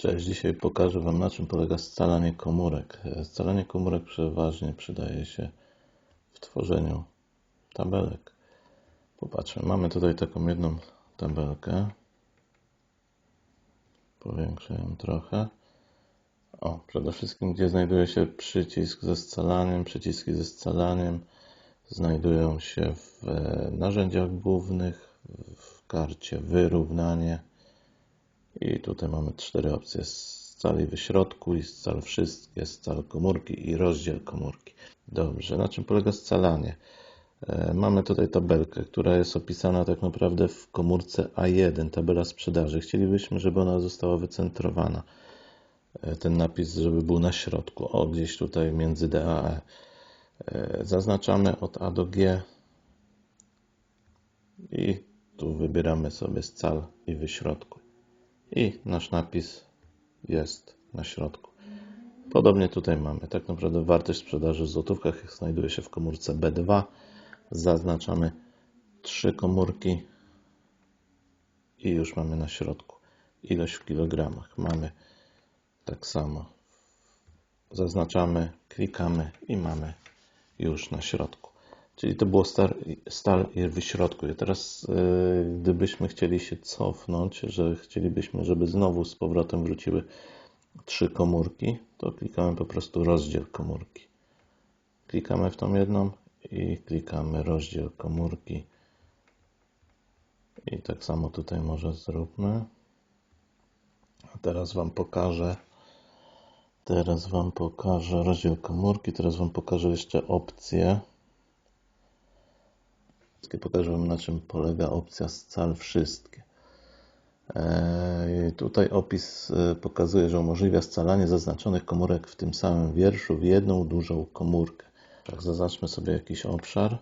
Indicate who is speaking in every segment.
Speaker 1: Cześć, dzisiaj pokażę Wam na czym polega scalanie komórek. Scalanie komórek przeważnie przydaje się w tworzeniu tabelek. Popatrzmy, mamy tutaj taką jedną tabelkę. Powiększę ją trochę. O, przede wszystkim gdzie znajduje się przycisk ze scalaniem. Przyciski ze scalaniem znajdują się w narzędziach głównych, w karcie wyrównanie i tutaj mamy cztery opcje. Scal i wyśrodkuj, scal wszystkie, scal komórki i rozdziel komórki. Dobrze, na czym polega scalanie? E, mamy tutaj tabelkę, która jest opisana tak naprawdę w komórce A1, tabela sprzedaży. Chcielibyśmy, żeby ona została wycentrowana. E, ten napis, żeby był na środku, o gdzieś tutaj między D a E. e zaznaczamy od A do G i tu wybieramy sobie scal i wyśrodkuj i nasz napis jest na środku. Podobnie tutaj mamy. Tak naprawdę wartość sprzedaży w złotówkach znajduje się w komórce B2. Zaznaczamy trzy komórki i już mamy na środku. Ilość w kilogramach mamy tak samo. Zaznaczamy, klikamy i mamy już na środku. Czyli to było stal, stal w środku. I teraz, yy, gdybyśmy chcieli się cofnąć, że chcielibyśmy, żeby znowu z powrotem wróciły trzy komórki, to klikamy po prostu rozdział komórki. Klikamy w tą jedną i klikamy rozdział komórki. I tak samo tutaj może zróbmy. A teraz Wam pokażę. Teraz Wam pokażę rozdział komórki. Teraz Wam pokażę jeszcze opcje. Pokażę Wam na czym polega opcja scal wszystkie. E, tutaj opis e, pokazuje, że umożliwia scalanie zaznaczonych komórek w tym samym wierszu w jedną dużą komórkę. Tak, zaznaczmy sobie jakiś obszar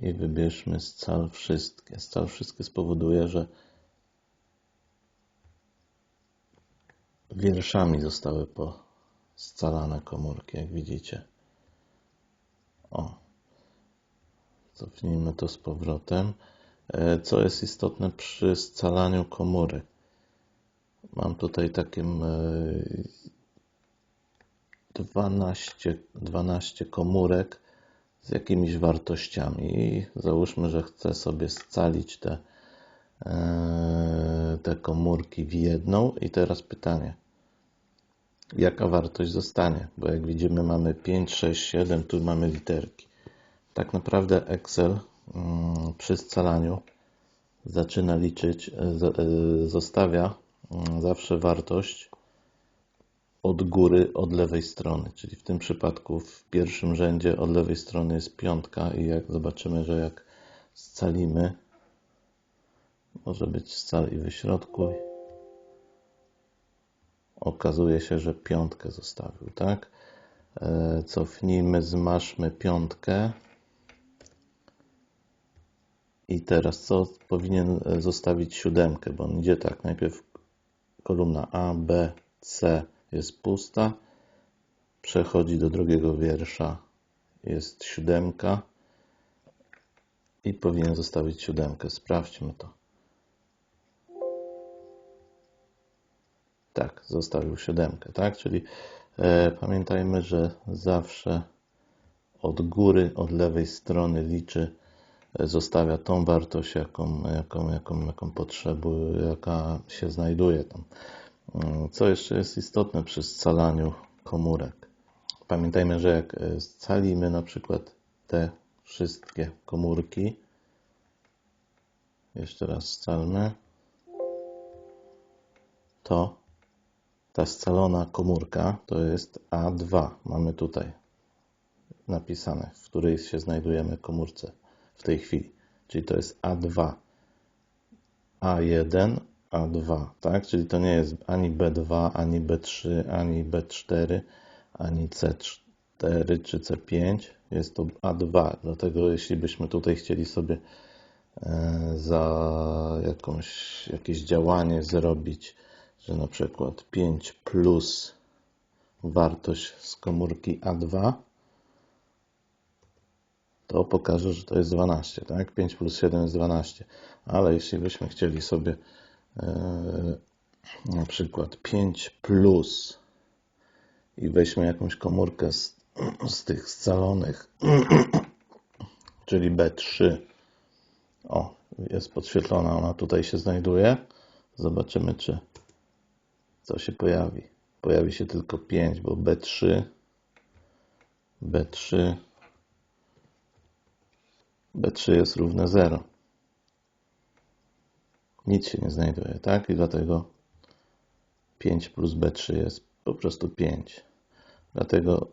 Speaker 1: i wybierzmy scal wszystkie. Scal wszystkie spowoduje, że wierszami zostały poscalane komórki, jak widzicie. O, Cofnijmy to z powrotem. E, co jest istotne przy scalaniu komórek? Mam tutaj takie 12, 12 komórek z jakimiś wartościami. I załóżmy, że chcę sobie scalić te, e, te komórki w jedną. I teraz pytanie. Jaka wartość zostanie, bo jak widzimy mamy 5, 6, 7, tu mamy literki tak naprawdę Excel mm, przy scalaniu zaczyna liczyć, e, e, zostawia mm, zawsze wartość od góry, od lewej strony. Czyli w tym przypadku w pierwszym rzędzie od lewej strony jest piątka i jak zobaczymy, że jak scalimy, może być scal i wyśrodkuj, okazuje się, że piątkę zostawił, tak? E, cofnijmy, zmaszmy piątkę i teraz co powinien e, zostawić siódemkę, bo on idzie tak, najpierw kolumna A, B, C jest pusta, przechodzi do drugiego wiersza, jest siódemka i powinien zostawić siódemkę. Sprawdźmy to. Tak, zostawił siódemkę, tak? Czyli e, pamiętajmy, że zawsze od góry, od lewej strony liczy zostawia tą wartość, jaką, jaką, jaką, jaką potrzebuje, jaka się znajduje tam. Co jeszcze jest istotne przy scalaniu komórek? Pamiętajmy, że jak scalimy na przykład te wszystkie komórki, jeszcze raz scalmy, to ta scalona komórka to jest A2. Mamy tutaj napisane, w której się znajdujemy komórce w tej chwili. Czyli to jest A2, A1, A2, tak? Czyli to nie jest ani B2, ani B3, ani B4, ani C4 czy C5. Jest to A2. Dlatego jeśli byśmy tutaj chcieli sobie e, za jakąś, jakieś działanie zrobić, że na przykład 5 plus wartość z komórki A2, to pokaże, że to jest 12, tak? 5 plus 7 jest 12. Ale jeśli byśmy chcieli sobie e, na przykład 5 plus i weźmy jakąś komórkę z, z tych scalonych, czyli B3. O, jest podświetlona, ona tutaj się znajduje. Zobaczymy, czy co się pojawi. Pojawi się tylko 5, bo B3, B3, B3 jest równe 0. Nic się nie znajduje, tak? I dlatego 5 plus B3 jest po prostu 5. Dlatego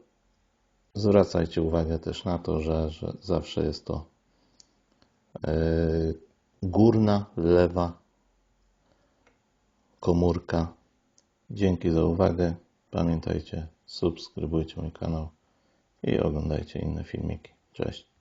Speaker 1: zwracajcie uwagę też na to, że, że zawsze jest to yy, górna, lewa komórka. Dzięki za uwagę. Pamiętajcie, subskrybujcie mój kanał i oglądajcie inne filmiki. Cześć.